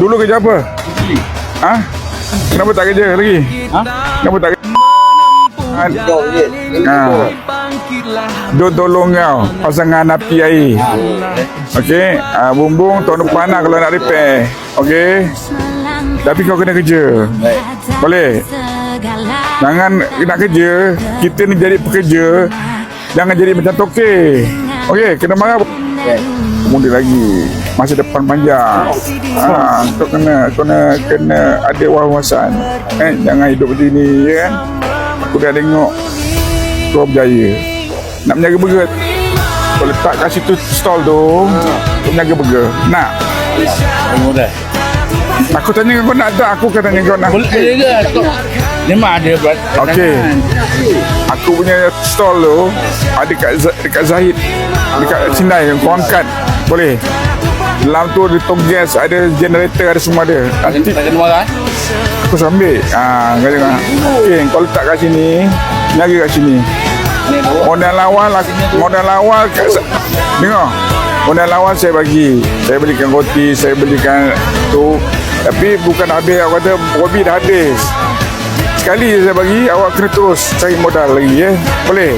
Dulu kerja apa? Ha? Kenapa tak kerja lagi? Ha? Kenapa tak kerja? Ha. Dia tolong kau pasangan api air. Okey, ha, bumbung tahun depan lah kalau nak repair. Okey. Tapi kau kena kerja. Boleh? Jangan nak kerja, kita ni jadi pekerja. Jangan jadi macam tokek. Okey, kena marah. Kemudian lagi masa depan panjang. Ha, kau kena kena kena ada wawasan. Eh, jangan hidup macam ni, ya kan? Aku dah tengok kau berjaya. Nak menjaga burger. Kau letak kat situ stall tu, kau menjaga burger. Nak? Mudah. Aku tanya kau nak tak? Aku akan tanya kau nak. Boleh boleh ke? Memang ada berat. Okey. Aku punya stall tu ada dekat Z- dekat Zahid dekat Sinai kau angkat boleh. Dalam tu ada tong gas ada generator ada semua ada. Nanti Tak kena marah. eh? aku sambil ah kata kau okey kau letak kat sini. Jaga kat sini. Modal awal aku- modal awal kat dengar modal awal saya bagi. Saya belikan roti saya belikan tu. Tapi bukan habis. Aku kata Bobby dah habis sekali saya bagi awak kena terus cari modal lagi ya. Boleh